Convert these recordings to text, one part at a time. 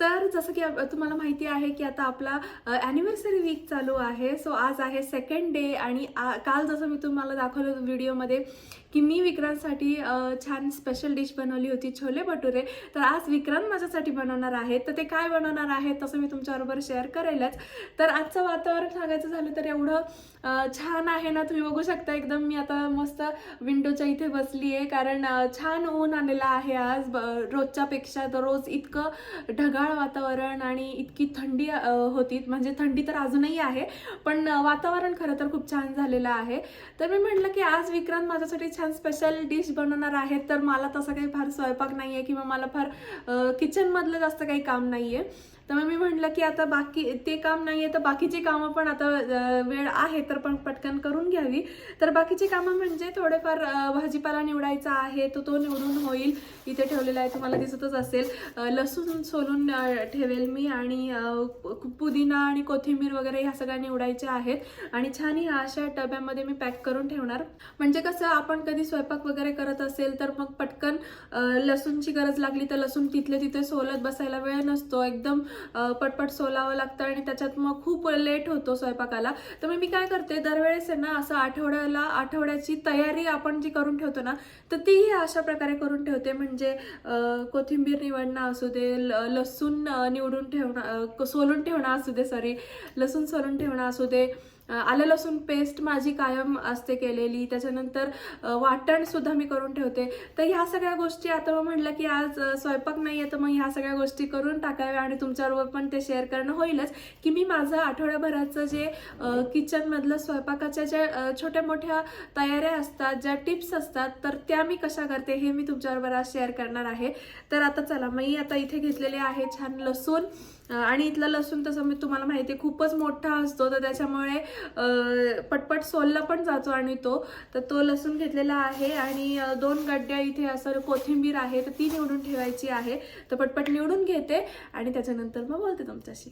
तर जसं की तुम्हाला माहिती आहे की आता आपला ॲनिव्हर्सरी वीक चालू आहे. सो आज आहे सेकंड डे आणि आ- काल जसं मी तुम्हाला दाखवलं व्हिडिओमध्ये की मी विक्रांतसाठी छान स्पेशल डिश बनवली होती छोले भटुरे. तर आज विक्रांत माझ्यासाठी बनवणार आहे. तर ते काय बनवणार आहे तसं मी तुमच्याबरोबर शेअर करेलच. तर आजचं वातावरण सांगायचं झालं तर एवढं छान आहे ना. तुम्ही बघू शकता एकदम मी आता मस्त विंडोच्या इथे बसली आहे कारण छान ऊन आलेलं आहे आज. ब- तर रोज इतकं ढगाळ वातावरण आणि इतकी थंडी होती. म्हणजे थंडी तर अजूनही आहे पण वातावरण खरं तर खूप छान झालेलं आहे. तर मी म्हटलं की आज विक्रांत माझ्यासाठी छान स्पेशल डिश बनवणार आहेत तर मला तसा काही फार स्वयंपाक नाही आहे किंवा मला फार किचनमधलं जास्त काही काम नाही आहे तर मग मी म्हटलं की आता बाकी ते काम नाही आहे तर बाकीची कामं पण आता वेळ आहे तर पण पटकन करून घ्यावी. तर बाकीची कामं म्हणजे थोडेफार भाजीपाला निवडायचा आहे तो तो निवडून होईल. इथे ठेवलेला आहे तुम्हाला दिसतच असेल. लसूण सोलून ठेवेल मी आणि पुदिना आणि कोथिंबीर वगैरे ह्या सगळ्या निवडायच्या आहेत. आणि छान ह्या अशा डब्यामध्ये मी पॅक करून ठेवणार. म्हणजे कसं आपण कधी स्वयंपाक वगैरे करत असेल तर मग पटकन लसूणची गरज लागली तर लसूण तिथले तिथे सोलत बसायला वेळ नसतो. एकदम पटपट सोलावं लागतं आणि त्याच्यात मग खूप लेट होतो स्वयंपाकाला. तर मग मी काय करते दरवेळेस आहे ना असं आठवड्याला आठवड्याची तयारी आपण जी करून ठेवतो ना तर तीही अशा प्रकारे करून ठेवते. म्हणजे कोथिंबीर निवडणं असू दे लसूण निवडून ठेवणं सोलून ठेवणं असू दे सॉरी लसूण सोलून ठेवणं असू दे. आलं लसूण पेस्ट माझी कायम असते केलेली. त्याच्यानंतर वाटणसुद्धा मी करून ठेवते. तर ह्या सगळ्या गोष्टी आता मग म्हटलं की आज स्वयंपाक नाही आहे तर मग ह्या सगळ्या गोष्टी करून टाकाव्या आणि तुमच्याबरोबर पण ते शेअर करणं होईलच. की मी माझं आठवड्याभराचं जे किचनमधलं स्वयंपाकाच्या ज्या छोट्या मोठ्या तयाऱ्या असतात ज्या टिप्स असतात तर त्या मी कशा करते हे मी तुमच्याबरोबर आज शेअर करणार आहे. तर आता चला मी आता इथे घेतलेले आहे छान लसूण. आणि इथला लसूण तसं मी तुम्हाला माहिती आहे खूपच मोठा असतो. तर त्याच्यामुळे पटपट सोलला पण जातो आणि तो. तर तो लसूण घेतलेला आहे आणि दोन गड्ड्या इथे असं कोथिंबीर आहे तर ती निवडून ठेवायची आहे. तर पटपट निवडून घेते आणि त्याच्यानंतर मग बोलते तुमच्याशी.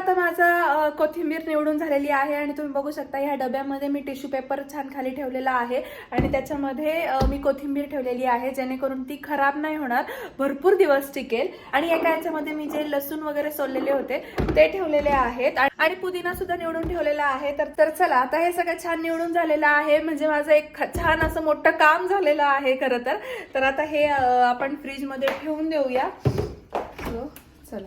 आता माझा कोथिंबीर निवडून झालेली आहे आणि तुम्ही बघू शकता ह्या डब्यामध्ये मी टिश्यू पेपर छान खाली ठेवलेला आहे आणि त्याच्यामध्ये मी कोथिंबीर ठेवलेली आहे जेणेकरून ती खराब नाही होणार भरपूर दिवस टिकेल. आणि एका याच्यामध्ये मी जे लसूण वगैरे सोललेले होते ते ठेवलेले आहेत. आणि- पुदिना सुद्धा निवडून ठेवलेला आहे. तर तर चला आता हे सगळं छान निवडून झालेलं आहे. म्हणजे माझं एक छान असं मोठं काम झालेलं आहे खरं तर. तर आता हे आपण फ्रीजमध्ये ठेवून देऊया. चला.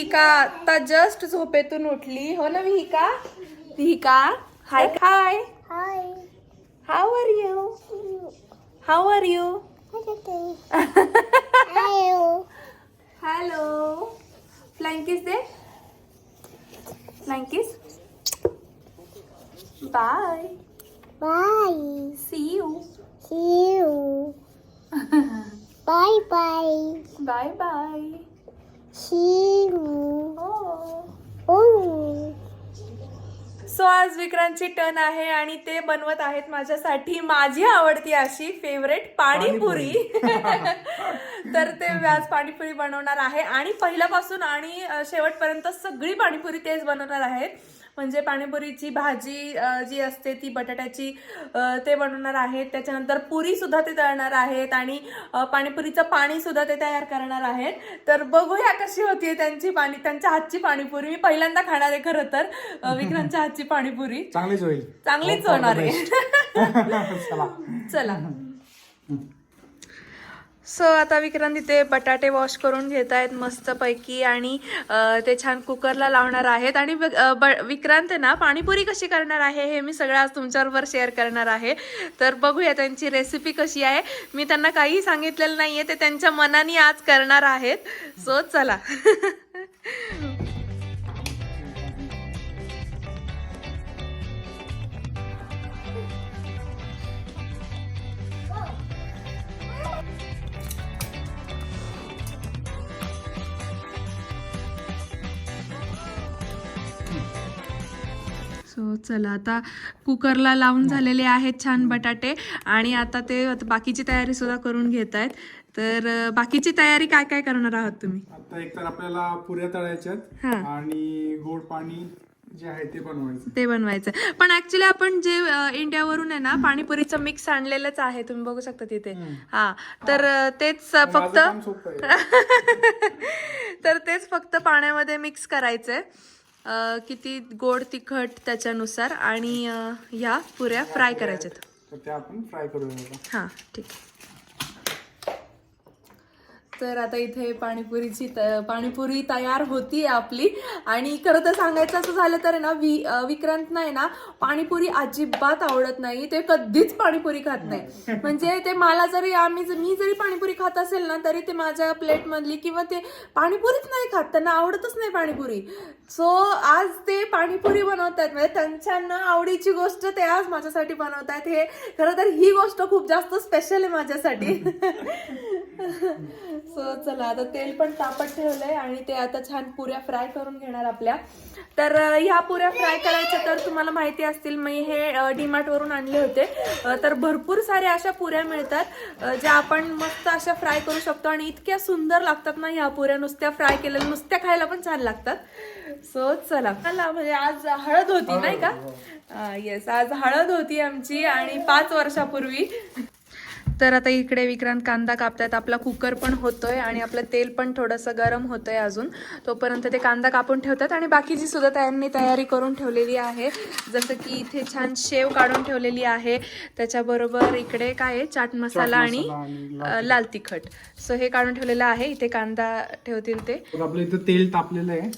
विहिका आता जस्ट झोपेतून उठली. हो ना Vihika? Vihika? Hi hi Hi. How are you how are you. Hello फ्लँकिस दे फ्लँकिस bye Bye. See you See you. bye bye. Bye bye so आज विक्रांतची टर्न आहे आणि ते बनवत आहेत माझ्यासाठी माझी आवडती अशी फेवरेट पाणीपुरी. तर ते आज पाणीपुरी बनवणार आहे. आणि पहिल्यापासून आणि शेवटपर्यंत सगळी पाणीपुरी तेच बनवणार आहेत. म्हणजे पाणीपुरीची भाजी जी असते ती बटाट्याची ते बनवणार आहेत. त्याच्यानंतर पुरी सुद्धा ते तळणार आहेत आणि पाणीपुरीचं पाणी सुद्धा ते तयार करणार आहेत. तर बघूया कशी होतीये त्यांची पाणी त्यांच्या हातची पाणीपुरी. मी पहिल्यांदा खाणार आहे खरं तर. विक्रांतच्या हातची पाणीपुरी. चांगलीच होईल. चांगलीच for the होणार आहे. चला. चला. सो आता विक्रांत इथे बटाटे वॉश करून घेत आहेत मस्तपैकी आणि ते छान कुकरला लावणार आहेत. आणि ब- विक्रांत आहे ना पाणीपुरी कशी करणार आहे हे मी सगळं आज तुमच्याबरोबर शेअर करणार आहे. तर बघूया त्यांची रेसिपी कशी आहे. मी त्यांना काहीही सांगितलेलं नाही आहे ते त्यांच्या मनाने आज करणार आहेत. सो चला. चला आता कुकरला लावून झालेले आहेत छान बटाटे आणि आता ते बाकीची तयारी सुद्धा करून घेत आहेत. तर बाकीची तयारी काय काय करणार आहात तुम्ही? आता एक तर आपल्याला पुऱ्या तळायच्यात. आणि गोड पाणी जे आहे ते बनवायचं. ते बनवायचं. पण ऍक्च्युली आपण जे इंडियावरून आहे ना पाणीपुरीचं मिक्स आणलेलंच आहे. तुम्ही बघू शकता तिथे. हा. तर तेच फक्त तर तेच फक्त पाण्यामध्ये मिक्स करायचंय. किती गोड तिखट त्याच्यानुसार आणि ह्या पुऱ्या फ्राय करायच्यात तर ते आपण फ्राय करूया. हां ठीक आहे तर आता इथे पाणीपुरीची त- पाणीपुरी तयार होती आपली. आणि खरं तर सांगायचं असं झालं तर ना वि विक्रांत नाही ना पाणीपुरी अजिबात आवडत नाही. ते कधीच पाणीपुरी खात नाही. म्हणजे ते मला जरी आम्ही मी जरी पाणीपुरी खात असेल ना तरी ते माझ्या प्लेटमधली किंवा ते पाणीपुरीच नाही खात. त्यांना आवडतच नाही पाणीपुरी. सो आज ते पाणीपुरी बनवतात म्हणजे त्यांच्या न आवडीची गोष्ट ते आज माझ्यासाठी बनवतायत. हे खरं तर ही गोष्ट खूप जास्त स्पेशल आहे माझ्यासाठी. सो चला आता तेल पण तापत ठेवलंय आणि ते आता छान पुऱ्या फ्राय करून घेणार आपल्या. तर ह्या पुऱ्या फ्राय करायच्या तर तुम्हाला माहिती असतील मी हे डीमार्ट वरून आणले होते. तर भरपूर साऱ्या अशा पुऱ्या मिळतात ज्या आपण मस्त अशा फ्राय करू शकतो आणि इतक्या सुंदर लागतात ना ह्या पुऱ्या नुसत्या फ्राय केलेल्या नुसत्या खायला पण छान लागतात. सो चला. चला म्हणजे आज हळद होती नाही का? येस आज हळद होती आमची आणि पाच वर्षापूर्वी. तर आता इकडे विक्रांत कांदा कापतायत. आपला कुकर पण होतोय आणि आपलं तेल पण थोडंसं गरम होतंय अजून. तोपर्यंत ते कांदा कापून ठेवतात आणि बाकीची सुद्धा त्यांनी तयारी करून ठेवलेली आहे. जसं की इथे छान शेव काढून ठेवलेली आहे. त्याच्याबरोबर इकडे काय आहे? चाट मसाला आणि लाल तिखट. सो हे काढून ठेवलेलं आहे. इथे कांदा ठेवतील ते. आपलं इथं तेल तापलेलं आहे.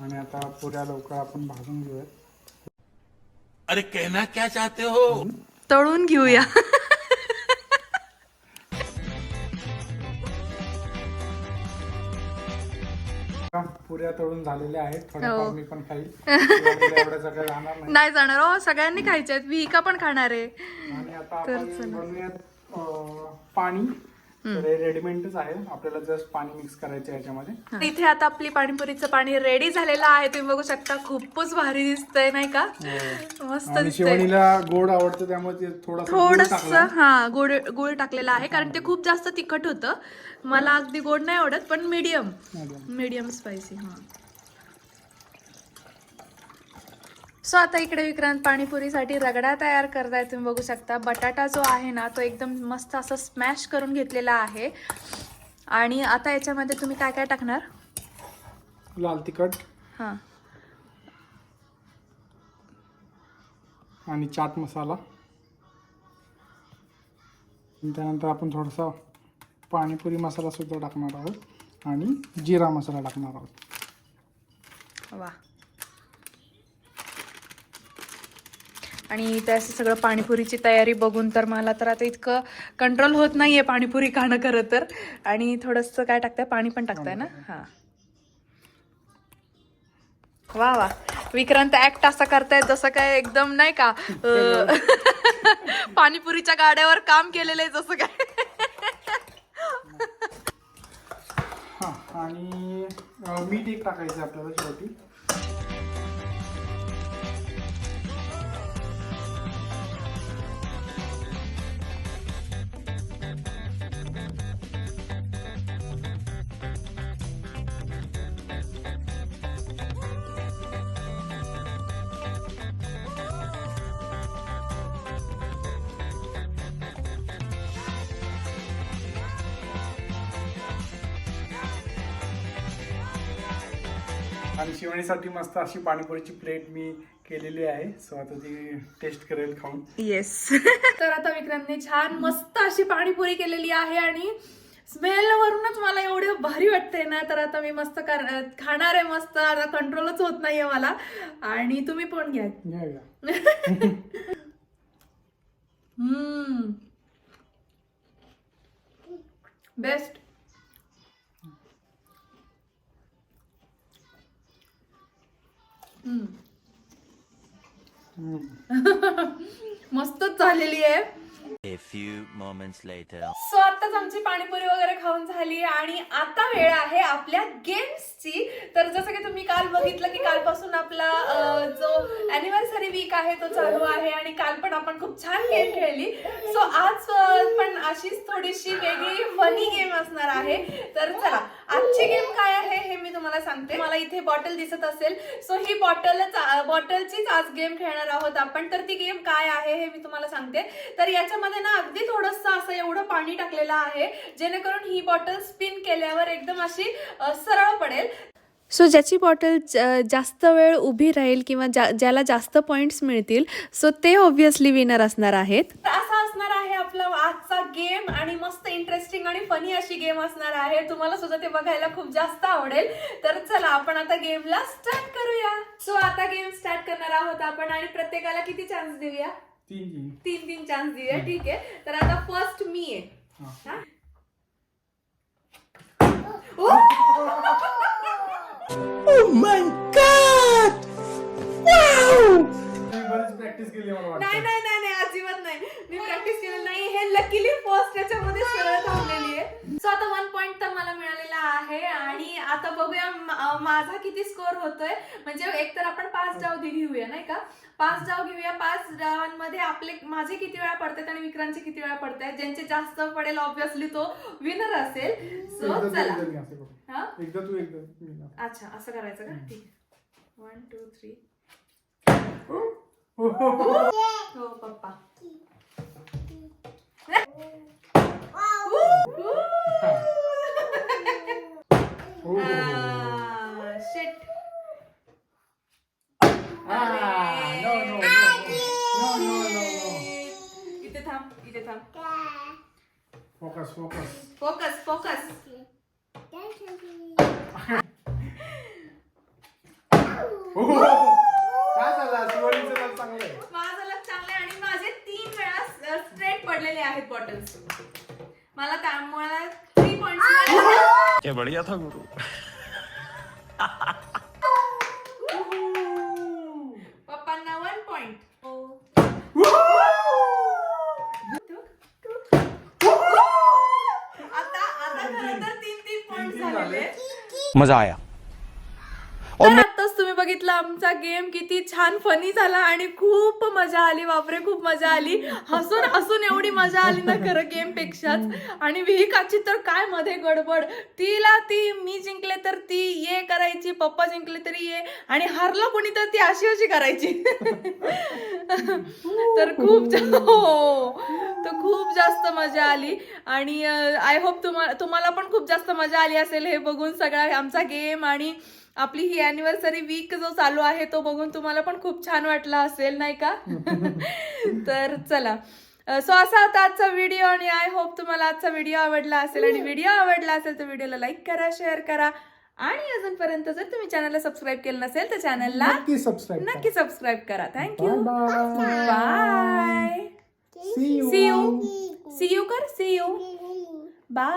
आणि आता पुऱ्या लवकर आपण भाजून घेऊया अरे कहना क्या चाहते हो? तळून घेऊया. पुऱ्या तळून झालेल्या आहेत. हो. थोड्याफार मी पण खाईल. नाही. नाही जाणार. हो सगळ्यांनी खायचे आहेत. विहिका पण खाणार आहे. आणि आता आपण बनवूयात अं, पाणी. तर हे रेडीमेडच आहे. आपल्याला जस्ट पाणी मिक्स करायचं आहे याच्यामध्ये. इथे आता आपली पाणीपुरीचं पाणी रेडी झालेलं आहे. तुम्ही बघू शकता खूपच भारी दिसतंय नाही का? मस्त आणि दिसतंय. शिवणीला गोड आवडतं त्यामुळे ते थोडासा हा गुळ गुळ टाकलेला आहे. कारण ते खूप जास्त तिखट होतं. मला अगदी गोड नाही आवडत पण मीडियम मीडियम स्पायसी हा. सो आता इकडे विक्रांत पाणीपुरीसाठी रगडा तयार करताय तुम्ही बघू शकता. बटाटा जो आहे ना तो एकदम मस्त असं स्मॅश करून घेतलेला आहे. आणि आता याच्यामध्ये तुम्ही काय काय टाकणार? लाल तिखट. हां. आणि चाट मसाला. त्यानंतर आपण थोडासा पाणीपुरी मसाला सुद्धा टाकणार आहोत. आणि जिरा मसाला टाकणार आहोत. वा. आणि ते असं सगळं पाणीपुरीची तयारी बघून तर मला तर आता इतकं कंट्रोल होत नाहीये पाणीपुरी खाणं खरं तर. आणि थोडंसं काय टाकताय? पाणी पण टाकताय ना? हा. वा वा. विक्रांत ऍक्ट असा करतायत जसं काय एकदम नाही का पाणीपुरीच्या गाड्यावर काम केलेलं आहे जसं काय. हां आणि मीठ एक टाकायचं आहे आपल्याला शेवटी. आणि शिवणीसाठी मस्त अशी पाणीपुरीची प्लेट मी केलेली आहे. सो आता ती टेस्ट करेल खाऊन. येस तर आता विक्रांतने छान मस्त अशी पाणीपुरी केलेली आहे आणि स्मेल वरूनच मला एवढं भारी वाटतंय ना तर आता मी मस्त कर खाणार आहे मस्त. आता कंट्रोलच होत नाहीये मला. आणि तुम्ही पण घ्या. घ्या घ्या. हम्म. बेस्ट मस्तच झालेली आहे A few moments later. So आताच आमची पाणीपुरी वगैरे खाऊन झाली आणि आता वेळ आहे आपल्या गेम्सची तर जसं की तुम्ही काल बघितलं की कालपासून आपला जो अॅनिव्हर्सरी वीक आहे तो चालू आहे आणि काल पण आपण खूप छान गेम खेळली. सो आज पण अशीच थोडीशी वेगळी फनी गेम असणार आहे. तर चला आजची गेम काय आहे हे मी तुम्हाला सांगते. मला इथे बॉटल दिसत असेल. सो ही बॉटलच बॉटलचीच आज गेम खेळणार आहोत आपण. तर ती गेम काय आहे हे मी तुम्हाला सांगते. तर याच्यामध्ये ना अगदी थोडंसं असं एवढं पाणी टाकलेलं आहे जेणेकरून ही बॉटल स्पिन केल्यावर एकदम अशी सरळ पडेल. सो ज्याची बॉटल जास्त वेळ उभी राहील किंवा ज्या ज्याला जास्त पॉइंट्स मिळतील सो ते ऑब्विसली विनर असणार आहेत. तर असा असणार आहे आपला आजचा गेम आणि मस्त इंटरेस्टिंग आणि फनी अशी गेम असणार आहे. तुम्हाला सुद्धा ते बघायला खूप जास्त आवडेल. तर चला आपण आता गेमला स्टार्ट करूया. सो आता गेम स्टार्ट करणार आहोत आपण आणि प्रत्येकाला किती चान्स देऊया? तीन तीन. तीन तीन चान्स देऊया. ठीक आहे. तर आता फर्स्ट मी आहे. हा. हा? तुम्ही बरीच प्रॅक्टिस केली मला वाटतं नाही नाही नाही नाही अजिबात नाही. मी प्रॅक्टिस केलेली नाही. हे लकीली फर्स्ट याच्यामध्ये सरळ थांबलेली आहे. सो आता वन पॉइंट तर मला मिळालेला आहे. आणि आता बघूया मा- अं, माझा किती स्कोअर होतोय. म्हणजे एक तर आपण पाच डाव दि- घेऊया नाही का? पाच डाव घेऊया. पाच डावांमध्ये आपले माझे किती वेळा पडतात आणि विक्रांतचे किती वेळा पडतात? ज्यांचे जास्त पडेल ऑब्विसली तो विनर असेल. सो एकदा तू चला. एकदा मी असं करू. हा? एकदा तू एकदा मी. अच्छा असं करायचं का? ठीक. वन टू थ्री हो, हो, हो. हो पप्पा हो, हो, हो. Shit Ah, no, no, no. No, no, no, no. इथे थांब इथे थांब Focus, focus. फोकस फोकस हो, हो, हो. काय झालं शिवानीचं तर चांगलं आहे माझं लक्ष चांगलं आहे आणि माझे तीन वेळा पडलेले आहेत बॉटल्स मला त्यामुळे थ्री पॉइंट बढ़िया था गुरु. पप्पांना वन पॉइंट आता आता खरं तर तीन तीन पॉइंट झालेले मजा आया. तुम्ही बघितला आमचा गेम किती छान फनी झाला आणि खूप मजा आली. बापरे खूप मजा आली. हसून हसून एवढी मजा आली ना खरं गेम पेक्षाच. आणि विहिकाची तर काय मध्ये गडबड. तिला ती मी जिंकले तर ती ये करायची पप्पा जिंकले तरी ये. आणि हरलं कोणी तर ती अशी अशी करायची. तर खूप हो. तर खूप जास्त मजा आली. आणि आय होप तुम्हाला तुम्हाला पण खूप जास्त मजा आली असेल हे बघून सगळा आमचा गेम आणि आपली ही अॅनिव्हर्सरी वीक जो चालू आहे तो बघून तुम्हाला पण खूप छान वाटला असेल नाही का? तर चला. सो असा होता आजचा व्हिडिओ आणि आय होप तुम्हाला आजचा व्हिडिओ आवडला असेल. आणि व्हिडिओ आवडला असेल तर व्हिडिओला लाईक करा शेअर करा. आणि अजूनपर्यंत जर तुम्ही चॅनलला सबस्क्राईब केलं नसेल तर चॅनलला नक्की सबस्क्राईब नक्की सबस्क्राईब करा. Thank you bye see you see you कर सी यू बाय